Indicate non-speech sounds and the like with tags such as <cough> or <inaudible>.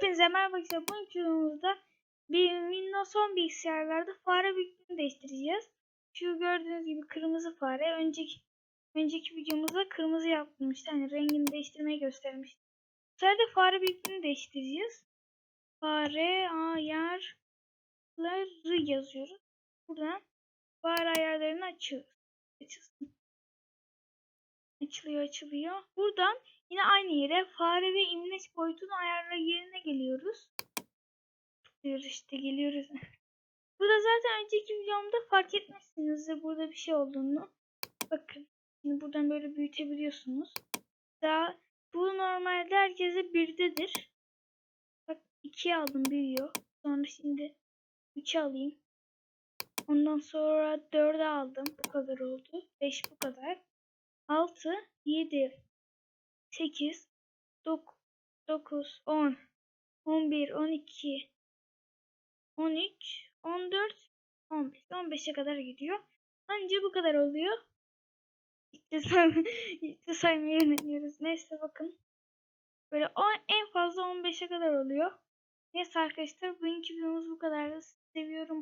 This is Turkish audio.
Hepinize merhaba arkadaşlar. Bu videomuzda bir Windows 10 bilgisayarlarda fare büyüklüğünü değiştireceğiz. Şu gördüğünüz gibi kırmızı fare. Önceki önceki videomuzda kırmızı yapmıştı. Hani rengini değiştirmeyi göstermiştim. Bu fare büyüklüğünü değiştireceğiz. Fare ayarları yazıyoruz. Buradan fare ayarlarını açıyoruz. Açılsın. Açılıyor açılıyor. Buradan Yine aynı yere fare ve imleç boyutunu ayarla yerine geliyoruz. Tıklıyoruz işte geliyoruz. <laughs> burada zaten önceki videomda fark etmişsinizdir burada bir şey olduğunu. Bakın şimdi buradan böyle büyütebiliyorsunuz. Daha bu normalde herkese birdedir. Bak 2'ye aldım büyüyor. Sonra şimdi 3'e alayım. Ondan sonra 4'e aldım. Bu kadar oldu. 5 bu. 6, 7, 8, 9, 9, 10, 11, 12, 13, 14, 15. 15'e kadar gidiyor. Anca bu kadar oluyor. İşte, say <laughs> işte saymayı öğreniyoruz. Neyse bakın. Böyle o en fazla 15'e kadar oluyor. Neyse arkadaşlar bugünkü videomuz bu kadar. Seviyorum.